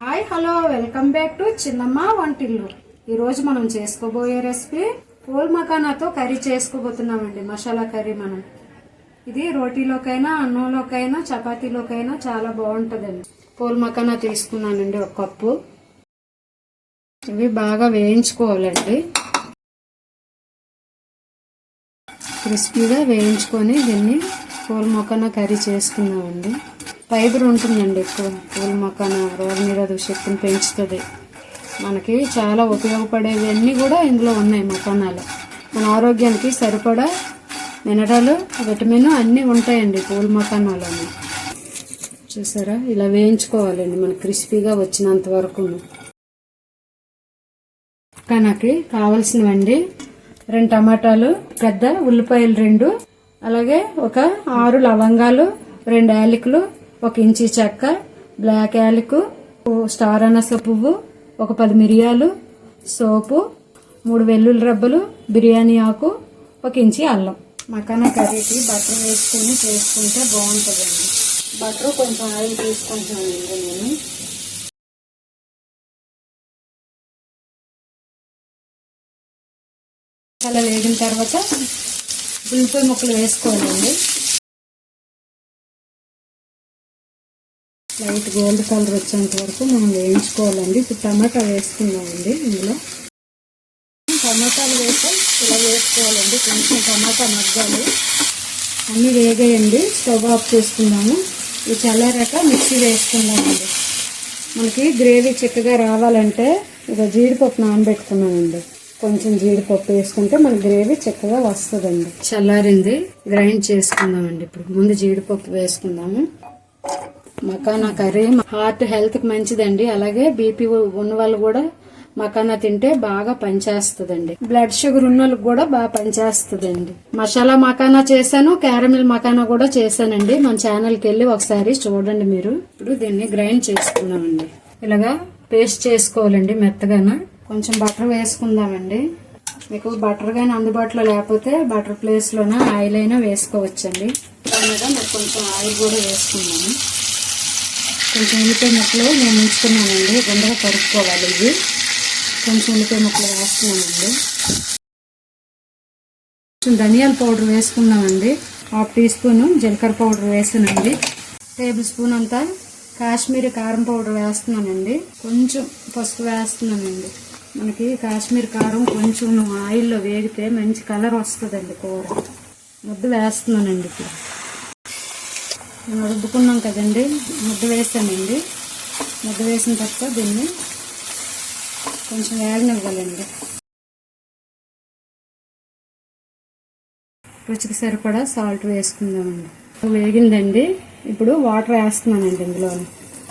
Hi hello welcome back to Chinnamma Vantillu ఈరోజు మనం చేసుకోబోయే రెసిపీ పూల్ మకానాతో కర్రీ చేసుకోబోతున్నామండి మసాలా కర్రీ మనం. ఇది రోటీలోకైనా అన్నంలోకైనా చపాతీలోకైనా చాలా బాగుంటుందండి. పూల్ మకానా తీసుకున్నానండి ఒక కప్పు. ఇవి బాగా వేయించుకోవాలండి. క్రిస్పీగా వేయించుకొని దీన్ని పూల్ మొక్కన కర్రీ చేసుకున్నామండి ఫైబర్ ఉంటుందండి ఎక్కువ. పూల మొక్కన రోగ నిరోధక శక్తిని పెంచుతుంది. మనకి చాలా ఉపయోగపడేవన్నీ కూడా ఇందులో ఉన్నాయి మకానాలు మన ఆరోగ్యానికి సరిపడా మినరల్ విటమిన్ అన్నీ ఉంటాయండి పూల మకానాలని చూసారా? ఇలా వేయించుకోవాలండి మన క్రిస్పీగా వచ్చినంత వరకు. మనకి కావలసినవండి రెండు టమాటాలు పెద్ద ఉల్లిపాయలు రెండు అలాగే ఒక ఆరు లవంగాలు రెండు యాలకులు ఒక ఇంచి చెక్క బ్లాక్ యాలకు స్టార్ అనస పువ్వు ఒక పది మిరియాలు సోపు మూడు వెల్లుల్లి రబ్బలు బిర్యానీ ఆకు ఒక ఇంచి అల్లం. మకానా కర్రీకి బటర్ వేసుకుని చేసుకుంటే బాగుంటుందండి. బటర్ కొంచెం ఆయిల్ తీసుకుంటున్నానండి నేను. అలా వేగిన తర్వాత ఉల్లిపాయ ముక్కలు వేసుకోవాలండి. లైట్ గోల్డ్ కలర్ వచ్చేంత వరకు మనం వేయించుకోవాలండి. ఇప్పుడు టమాటా వేసుకుందామండి ఇందులో. టమాటాలు వేసి. ఇలా వేసుకోవాలండి. కొంచెం టమాటా మగ్గాలి. అన్నీ వేగేయండి. స్టవ్ ఆఫ్ చేసుకున్నాము ఇవి చల్లారాక మిక్సీ వేసుకుందామండి. మనకి గ్రేవీ చిక్కగా రావాలంటే ఇక జీడిపప్పు నానబెట్టుకున్నానండి. కొంచెం జీడిపప్పు వేసుకుంటే మన గ్రేవీ చక్కగా వస్తుందండి. చల్లారింది. గ్రైండ్ చేసుకుందామండి. ఇప్పుడు ముందు జీడిపప్పు వేసుకుందాము. మకానా కర్రీ. హార్ట్ హెల్త్కి మంచిదండి. అలాగే బీపీ ఉన్న వాళ్ళు కూడా మకానా తింటే బాగా పనిచేస్తుందండి. బ్లడ్ షుగర్ ఉన్న వాళ్ళకి కూడా బాగా పనిచేస్తుందండి. మసాలా మకానా చేశాను. క్యారమిల్ మకానా కూడా చేశానండి. మన ఛానల్కి వెళ్ళి ఒకసారి చూడండి మీరు. ఇప్పుడు దీన్ని గ్రైండ్ చేసుకున్నామండి. ఇలాగా పేస్ట్ చేసుకోవాలండి మెత్తగాన. కొంచెం బటర్ వేసుకుందామండి. మీకు బటర్ కానీ అందుబాటులో లేకపోతే బటర్ ప్లేస్లోన ఆయిల్ అయినా వేసుకోవచ్చండి. దానిగా మరి కొంచెం ఆయిల్ కూడా వేసుకుందాము. కొంచెం ఉల్లిపాయ ముక్కలు నేను ఉంచుకున్నానండి గుండగా కరుక్కోవాలి ఇవి. కొంచెం ఉల్లిపాయ ముక్కలు వేస్తున్నానండి. కొంచెం ధనియాల పౌడర్ వేసుకున్నామండి హాఫ్ టీ స్పూన్ జీలకర్ర పౌడర్ వేసానండి. టేబుల్ స్పూన్ అంతా కాశ్మీరీ కారం పౌడర్ వేస్తున్నానండి కొంచెం పసుపు వేస్తున్నానండి. మనకి కాశ్మీర్ కారం కొంచెం ఆయిల్లో వేగితే మంచి కలర్ వస్తుందండి కూర. ముద్ద వేస్తున్నానండి ఇప్పుడు. రుబ్బుకున్నాం కదండి. ముద్ద వేసానండి. ముద్ద వేసిన తర్వాత దీన్ని కొంచెం వేగనివ్వాలండి. రుచికి సరిపడా సాల్ట్ వేసుకుందామండి. వేగిందండి. ఇప్పుడు వాటర్ వేస్తున్నానండి ఇందులో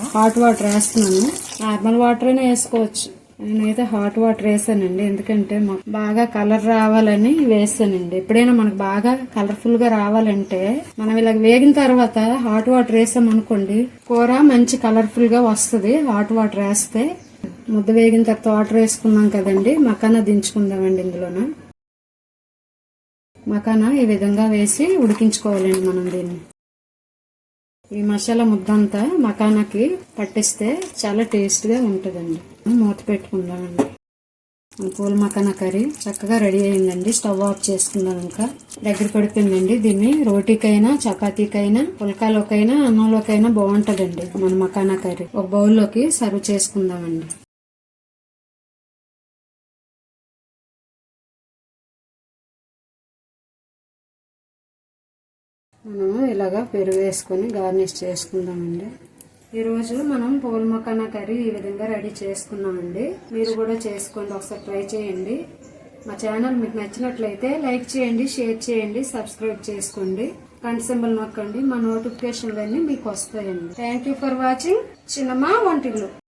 హాట్ వాటర్ వేస్తున్నాను. నార్మల్ వాటర్ అయినా వేసుకోవచ్చు. నేనైతే హాట్ వాటర్ వేసానండి. ఎందుకంటే బాగా కలర్ రావాలని వేసానండి. ఎప్పుడైనా మనకు బాగా కలర్ఫుల్గా రావాలంటే మనం ఇలా వేగిన తర్వాత హాట్ వాటర్ వేసాం అనుకోండి కూర మంచి కలర్ఫుల్గా వస్తుంది. హాట్ వాటర్ వేస్తే ముద్ద వేగిన తర్వాత వాటర్ వేసుకున్నాం కదండి మకానా దించుకుందామండి ఇందులోన. మకానా ఈ విధంగా వేసి ఉడికించుకోవాలండి మనం దీన్ని. ఈ మసాలా ముద్దంతా మకానాకి పట్టిస్తే చాలా టేస్ట్గా ఉంటుందండి. మూత పెట్టుకుందామండి పూల మకానా కర్రీ చక్కగా రెడీ అయిందండి. స్టవ్ ఆఫ్ చేసుకుందాం ఇంకా దగ్గర పడిపోయిందండి. దీన్ని రోటీకైనా చపాతీకైనా పుల్కాలోకైనా అన్నంలోకైనా బాగుంటుందండి మన మకానా కర్రీ. ఒక బౌల్లోకి సర్వ్ చేసుకుందామండి. మనం ఇలాగా పెరుగు వేసుకొని గార్నిష్ చేసుకుందామండి. ఈరోజు మనం పూల మకానా కర్రీ ఈ విధంగా రెడీ చేసుకున్నామండి. మీరు కూడా చేసుకోండి ఒకసారి ట్రై చేయండి. మా ఛానల్ మీకు నచ్చినట్లయితే లైక్ చేయండి షేర్ చేయండి సబ్స్క్రైబ్ చేసుకోండి. కంటి సింబల్ నొక్కండి మా నోటిఫికేషన్లన్నీ మీకు వస్తాయండి. Thank you for watching Chinnamma Vantillu.